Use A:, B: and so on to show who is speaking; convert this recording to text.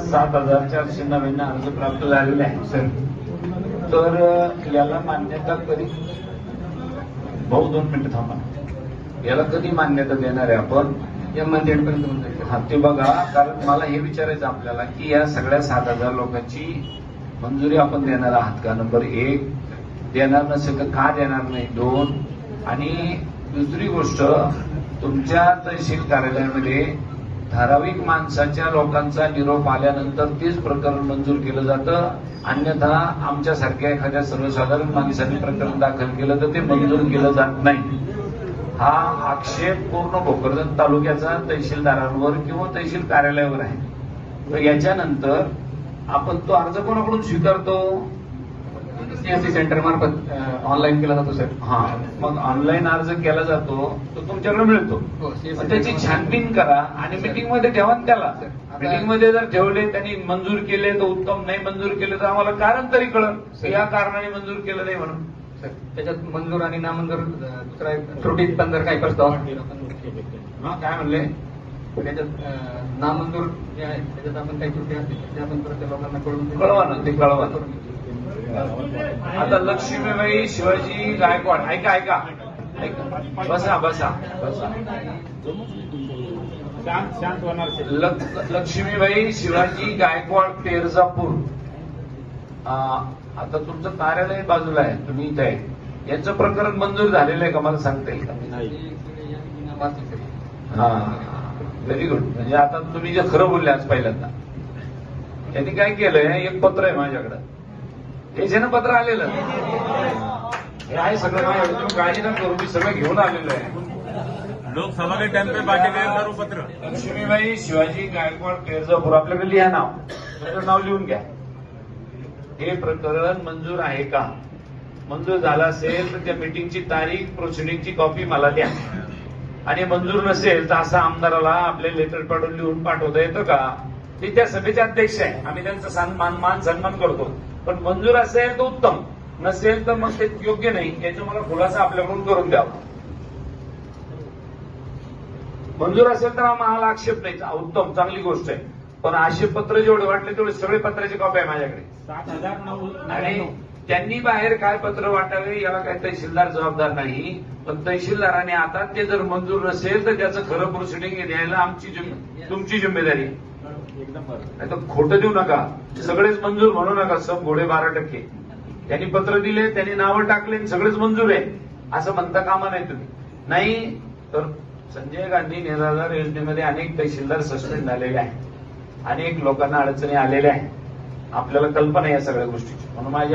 A: सात हजार चारशे नव्याण्णव अर्ज प्राप्त झालेले आहे सर. तर याला मान्यता कधी? भाऊ दोन मिनिटं थांबा. याला कधी मान्यता देणार आहे आपण?
B: या मंथ म्हणजे
A: हा ते बघा कारण मला हे विचारायचं आपल्याला की या सगळ्या सात हजार लोकांची मंजुरी आपण देणार आहात का? नंबर एक देणार नसेल तर का देणार नाही? दोन आणि दुसरी गोष्ट तुमच्या तहसील कार्यालयामध्ये ठराविक माणसाच्या लोकांचा निरोप आल्यानंतर तेच प्रकरण मंजूर केलं जातं. अन्यथा आमच्यासारख्या एखाद्या सर्वसाधारण माणसाने प्रकरण दाखल केलं तर ते मंजूर केलं जात नाही. हा आक्षेप पूर्ण भोकरदन तालुक्याचा तहसीलदारांवर किंवा तहसील कार्यालयावर आहे. तर याच्यानंतर आपण तो अर्ज कोणाकडून स्वीकारतो?
B: सीएससी सेंटर मार्फत ऑनलाईन केला जातो सर
A: हा. मग ऑनलाईन अर्ज केला जातो तो तुमच्याकडे मिळतो.
B: हो
A: त्याची छानबीन करा आणि मीटिंगमध्ये ठेवा त्याला. मीटिंगमध्ये जर ठेवले त्यांनी मंजूर केले तर उत्तम. नाही मंजूर केले तर आम्हाला कारण तरी कळत या कारणाने मंजूर केलं नाही म्हणून.
B: सर त्याच्यात मंजूर आणि नामंजूर दुसरा एक त्रुटीत पण जर काही प्रस्ताव
A: हा काय म्हणले?
B: त्याच्यात नामंजूर जे आहे त्याच्यात आपण काही त्रुटी असतील ते आपण लोकांना कळवून
A: कळवा ना, ते कळवा. आता लक्ष्मीबाई शिवाजी गायकवाड ऐका ऐका. बसा बसा बसा. लक्ष्मीबाई शिवाजी गायकवाड पेरजापूर. आ, आता तुमचं कार्यालय बाजूला आहे तुम्ही इथे आहे. यांचं प्रकरण मंजूर झालेलं आहे का? मला सांगता येईल का? हा. व्हेरी गुड म्हणजे आता तुम्ही जे खरं बोलले आज पहिल्यांदा त्यांनी काय केलंय? एक पत्र आहे माझ्याकडं. हे जे ना पत्र आलेलं. हे आहे सगळं माझ्याकडे तुम्ही काळजी नका करू मी सगळं घेऊन आलेलो आहे.
C: लोकसभा के टाइम पे बांटे गए करो पत्र
A: लक्ष्मीबाई शिवाजी गायकवाड पेरजापूर आपल्याकडे लिहा नाव. तुमचं नाव लिहून घ्या. हे प्रकरण मंजूर आहे का? मंजूर झालं असेल तर त्या मिटिंगची तारीख प्रोसिडिंगची कॉपी मला द्या. आणि मंजूर नसेल तर असं आमदाराला आपले लेटर पाडून लिहून पाठवता येतं का? ते त्या सभेचे अध्यक्ष आहे. आम्ही त्यांचा सन्मान मान सन्मान करतो. पण मंजूर असेल तर उत्तम. नसेल तर मग ते योग्य नाही. याचा मला खुलासा आपल्याकडून करून द्यावा मंजूर असेल तर आम्हाला आक्षेप नाही. उत्तम चांगली गोष्ट आहे. पण आक्षेप पत्र जेवढे वाटले तेवढे सगळे पत्राची कॉपी आहे माझ्याकडे.
C: सात हजार
A: आणि त्यांनी बाहेर काय पत्र वाटावे याला काही तहसीलदार जबाबदार नाही. पण तहसीलदाराने आता ते जर मंजूर नसेल तर त्याचं खरं प्रोसिडिंग द्यायला आमची तुमची जिम्मेदारी नाही तर खोटं देऊ नका. सगळेच मंजूर म्हणू नका. सब घोडे बारा टक्के. त्यांनी पत्र दिले त्यांनी नावं टाकले सगळेच मंजूर आहे. असं म्हणता कामा नाही तुम्ही. नाही तर संजय गांधी निराधार योजनेमध्ये अनेक तहसीलदार सस्पेंड झालेले आहेत. अनेक लोकांना अडचणी आलेल्या आहेत. आपल्याला कल्पना या सगळ्या गोष्टीची. म्हणून माझी